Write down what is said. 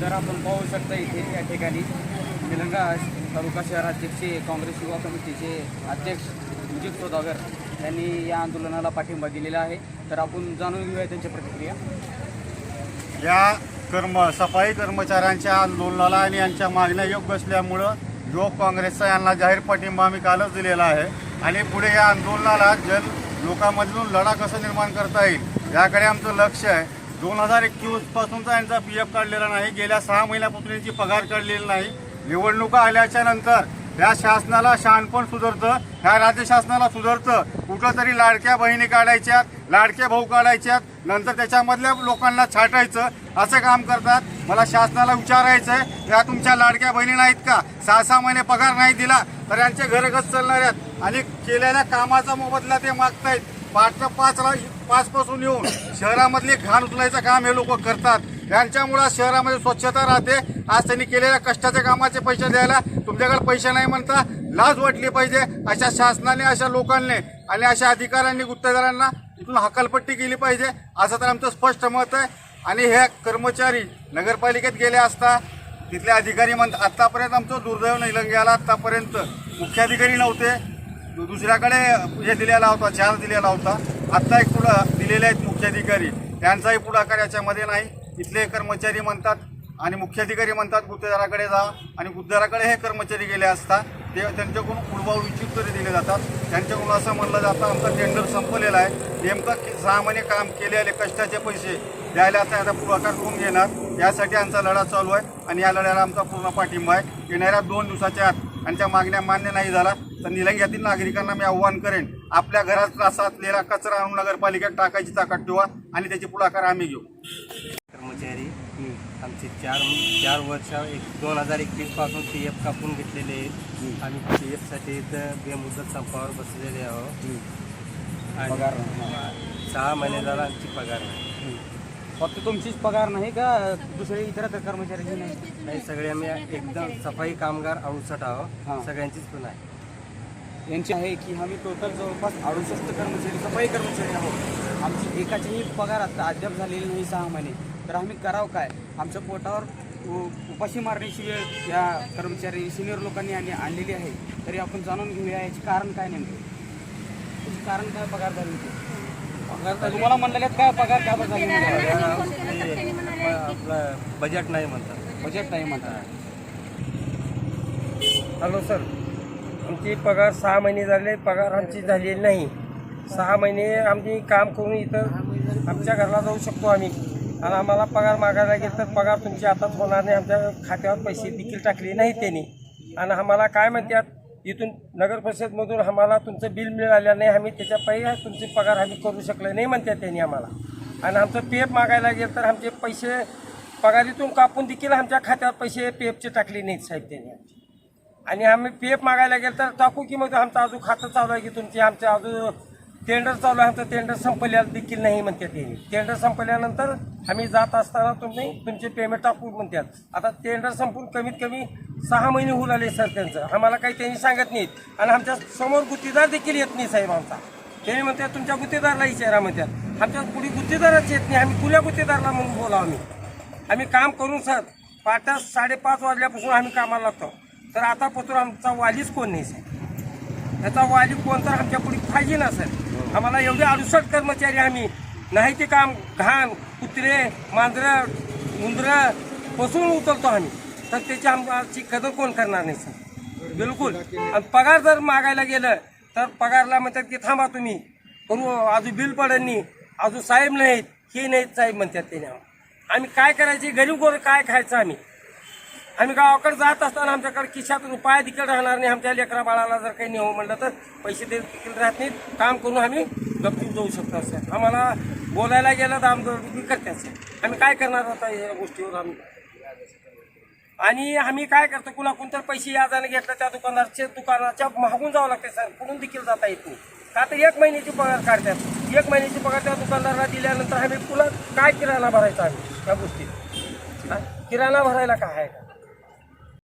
तर आपण पाहू शकता इथे या ठिकाणी निलंगा तालुका शहराध्यक्षे काँग्रेस युवा कमिटीचे अध्यक्ष विजित सोदागर यांनी या आंदोलनाला पाठिंबा दिलेला आहे. तर आपण जाणून घेऊया त्यांच्या प्रतिक्रिया. या कर्म सफाई कर्मचाऱ्यांच्या आंदोलनाला आणि यांच्या मागण्या योग्य असल्यामुळं युवक काँग्रेसचा यांना जाहीर पाठिंबा आम्ही कालच दिलेला आहे. आणि पुढे या आंदोलनाला जल लोकांमधून लढा कसा निर्माण करता येईल याकडे आमचं लक्ष आहे. दोन हजार एकवीस पासूनचा यांचा पी एफ काढलेला नाही. गेल्या सहा महिन्यापासून यांची पगार काढलेली नाही. निवडणुका आल्याच्यानंतर या शासनाला शहाणपण सुधरतं ह्या राज्य शासनाला सुधारतं. कुठंतरी लाडक्या बहिणी काढायच्यात लाडक्या भाऊ काढायच्यात. नंतर त्याच्यामधल्या लोकांना छाटायचं असं काम करतात. मला शासनाला विचारायचं आहे या तुमच्या लाडक्या बहिणी नाहीत का? सहा सहा महिने पगार नाही दिला तर यांचे घरगच चालणार आहेत. आणि केलेल्या कामाचा मोबदला ते मागतायत. पाचच्या पाचला पाचपासून येऊन शहरामधली घाण उचलायचं काम हे लोक करतात. यांच्यामुळं शहरामध्ये स्वच्छता राहते. आज त्यांनी केलेल्या कष्टाच्या कामाचे पैसे द्यायला तुमच्याकडे पैसे नाही म्हणता लाज वाटली पाहिजे. अशा शासनाने अशा लोकांनी आणि अशा अधिकाऱ्यांनी गुत्तेदारांना इथून हकालपट्टी केली पाहिजे. असं तर आमचं स्पष्ट मत आहे. आणि हे कर्मचारी नगरपालिकेत गेले असता तिथले अधिकारी म्हणतात आत्तापर्यंत आमचं दुर्दैव निलंग्याला आत्तापर्यंत मुख्याधिकारी नव्हते. दुसऱ्याकडे हे दिलेला होता चार्ज दिलेला होता. आत्ता एक पुढं दिलेले आहेत मुख्याधिकारी. त्यांचाही पुढाकार याच्यामध्ये नाही. इथले कर्मचारी म्हणतात आणि मुख्याधिकारी म्हणतात गुत्तेदाराकडे जा आणि गुत्तेदाराकडे हे कर्मचारी गेले असता ते त्यांच्याकडून पूर्वावर उत्तरे दिले जातात. त्यांच्याकडून असं म्हणलं जातं आमचं टेंडर संपलेला आहे. नेमकं सहा महिने काम केलेले कष्टाचे पैसे द्यायला आता आता पुढाकार करून घेणार? यासाठी आमचा लढा चालू आहे आणि या लढ्याला आमचा पूर्ण पाठिंबा आहे. येणाऱ्या दोन दिवसाच्या आत यांच्या मागण्या मान्य नाही झाला. तर निलंग्यातील नागरिकांना मी आव्हान करेन आपल्या घरात असलेला कचरा आणून नगरपालिकेत टाकायची ताकद ठेवा आणि त्याची पुढाकार आम्ही घेऊ. कर्मचारी आमचे चार चार वर्ष एक दोन हजार एकवीसपासून पी एफ कापून घेतलेले आहेत. आम्ही पी एफसाठी इथं बेमुदत संपावर बसलेले आहोत. आणि. सहा महिने झाला आमची पगार नाही. फक्त तुमचीच पगार नाही का? दुसरे इतर कर्मचाऱ्यांची नाही? नाही सगळे आम्ही एकदम सफाई कामगार अडुसठ हां. आहोत सगळ्यांचीच पण आहे. यांची आहे की आम्ही टोटल जवळपास अडुसष्ट कर्मचारी सफाई कर्मचारी आहोत. आमची एकाचीही पगार आता अद्याप झालेली नाही सहा महिने. तर आम्ही करावं काय? आमच्या पोटावर उपाशी मारण्याची वेळ या कर्मचारी सिनियर लोकांनी आणि आणलेली आहे. तरी आपण जाणून घेऊया याचे कारण काय नेमकं? कारण काय पगार झाली होती? पगार तर तुम्हाला म्हणलेले काय पगार काय आपलं बजेट नाही म्हणतात. बजेट नाही म्हणतात. हॅलो सर आमची पगार सहा महिने झाले पगार आमची झालेली नाही. सहा महिने आम्ही काम करून इथं आमच्या घरला जाऊ शकतो आम्ही. आणि आम्हाला पगार मागायला गेलं तर पगार तुमच्या हातात होणार नाही. आमच्या खात्यावर पैसे देखील टाकले नाही त्यांनी. आणि आम्हाला काय म्हणतात इथून नगर परिषदमधून आम्हाला तुमचं बिल मिळालं नाही. आम्ही त्याच्या पहिले तुमचे पगार आम्ही करू शकलो नाही म्हणतात त्यांनी आम्हाला. आणि आमचं पी एफ मागायला गेलं तर आमचे पैसे पगारीतून कापून देखील आमच्या खात्यावर पैसे पी एफचे टाकले नाहीत साहेब त्यांनी. आणि आम्ही पी एफ मागायला गेलो तर टाकू की मग आमचं अजून खातं चालू आहे की तुमची आमचं अजून टेंडर चालू आहे आमचं टेंडर संपल्याला देखील नाही म्हणतात ते. टेंडर संपल्यानंतर आम्ही जात असताना तुम्ही तुमचे पेमेंट टाकू म्हणतात. आता टेंडर संपून कमीत कमी सहा महिने होऊ लागले सर त्यांचं. आम्हाला काही त्यांनी सांगत नाहीत. आणि आमच्यासमोर गुत्तेदार देखील येत नाही साहेब आमचा. त्यांनी म्हणतात तुमच्या गुत्तेदारला विचारा म्हणतात. आमच्या पुढे गुत्तेदारच येत नाही. आम्ही कुल्या गुत्तेदारला म्हणून बोलावं आम्ही? आम्ही काम करून सर पाच साडेपाच वाजल्यापासून आम्ही कामाला लागतो. तर आता आतापासून आमचा वालीच कोण नाही सर त्याचा वाली कोण तर आमच्या पुढे पाहिजे ना सर आम्हाला एवढे अडुसट कर्मचारी आम्ही. नाही ते काम घाण कुत्रे मांजरं मुंदरं बसून उचलतो आम्ही. तर त्याची आमची कदर कोण करणार नाही सर बिलकुल. आणि पगार जर मागायला गेलं तर पगारला म्हणतात की थांबा तुम्ही. करू अजून बिल पडेल अजून साहेब नाहीत. हे नाहीत साहेब म्हणतात त्याने आम्ही काय करायचे? गरीब गोर काय खायचं आम्ही? आम्ही गावाकडे जात असताना आमच्याकडे खिशात रुपया देखील राहणार नाही. आमच्या लेकरा बाळाला जर काही नेऊ म्हणलं तर पैसे देखील राहत नाहीत. काम करून आम्ही गपचूप जाऊ शकतो असं. आम्हाला बोलायला गेलं तर आमचं करत्याच सर आम्ही काय करणार आता या गोष्टीवर आम्ही? आणि आम्ही काय करतो कुणा तर पैसे याजाने घेतलं त्या दुकानाच्या दुकानाच्या मागून जावं लागते सर. कुठून देखील जाता येत नाही. का तर एक महिन्याची पगार काढतात. एक महिन्याची पगार त्या दुकानदाराला दिल्यानंतर आम्ही पुन्हा काय किराणा भरायचा आम्ही त्या गोष्टीत? किराणा भरायला काय आहे? का